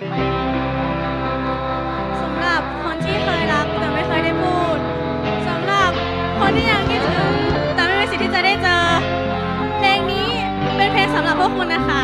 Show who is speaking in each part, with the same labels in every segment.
Speaker 1: สำหรับคนที่เคยรักแต่ไม่เคยได้พูดสำหรับคนที่ยังคิดถึงแต่ไม่มีสิทธิ์ที่จะได้เจอ เพลงนี้เป็นเพลงสำหรับพวกคุณนะคะ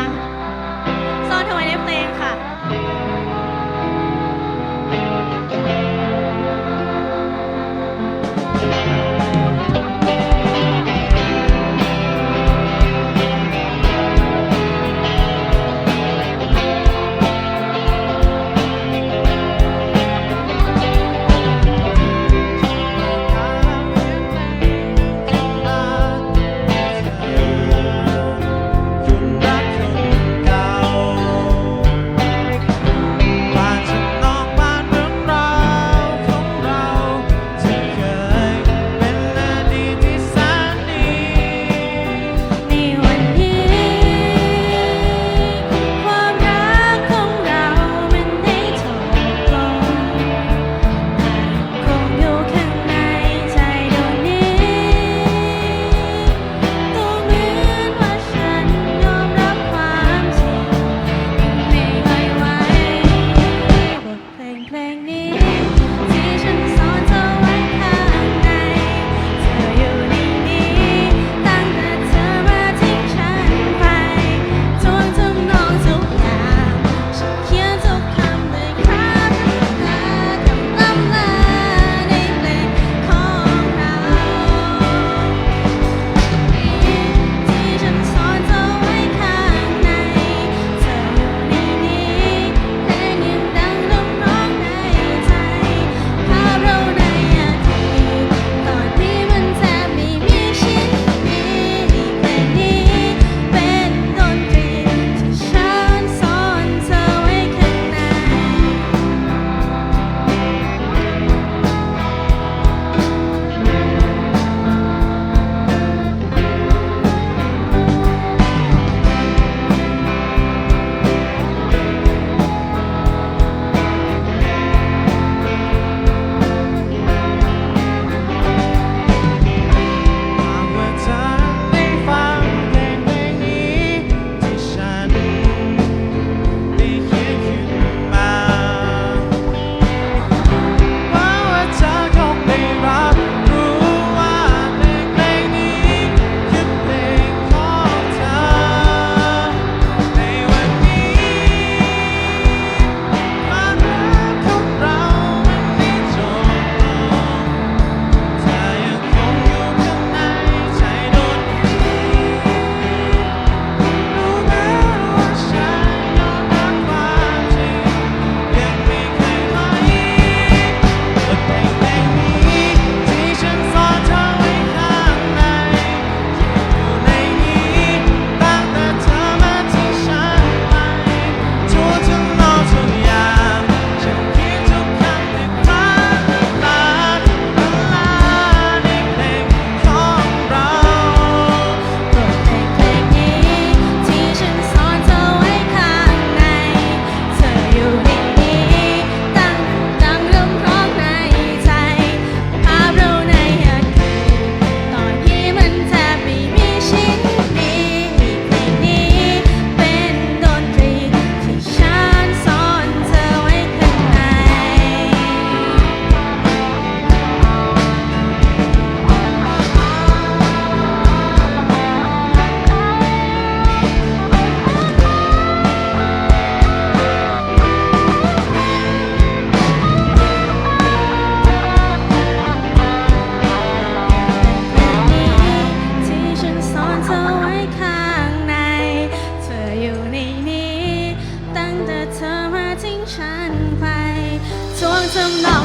Speaker 1: 怎奈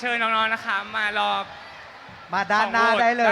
Speaker 2: เชิญน้องๆนะคะ มารอ
Speaker 3: มาด้านหน้า
Speaker 2: ของโหวต
Speaker 3: ได้เลย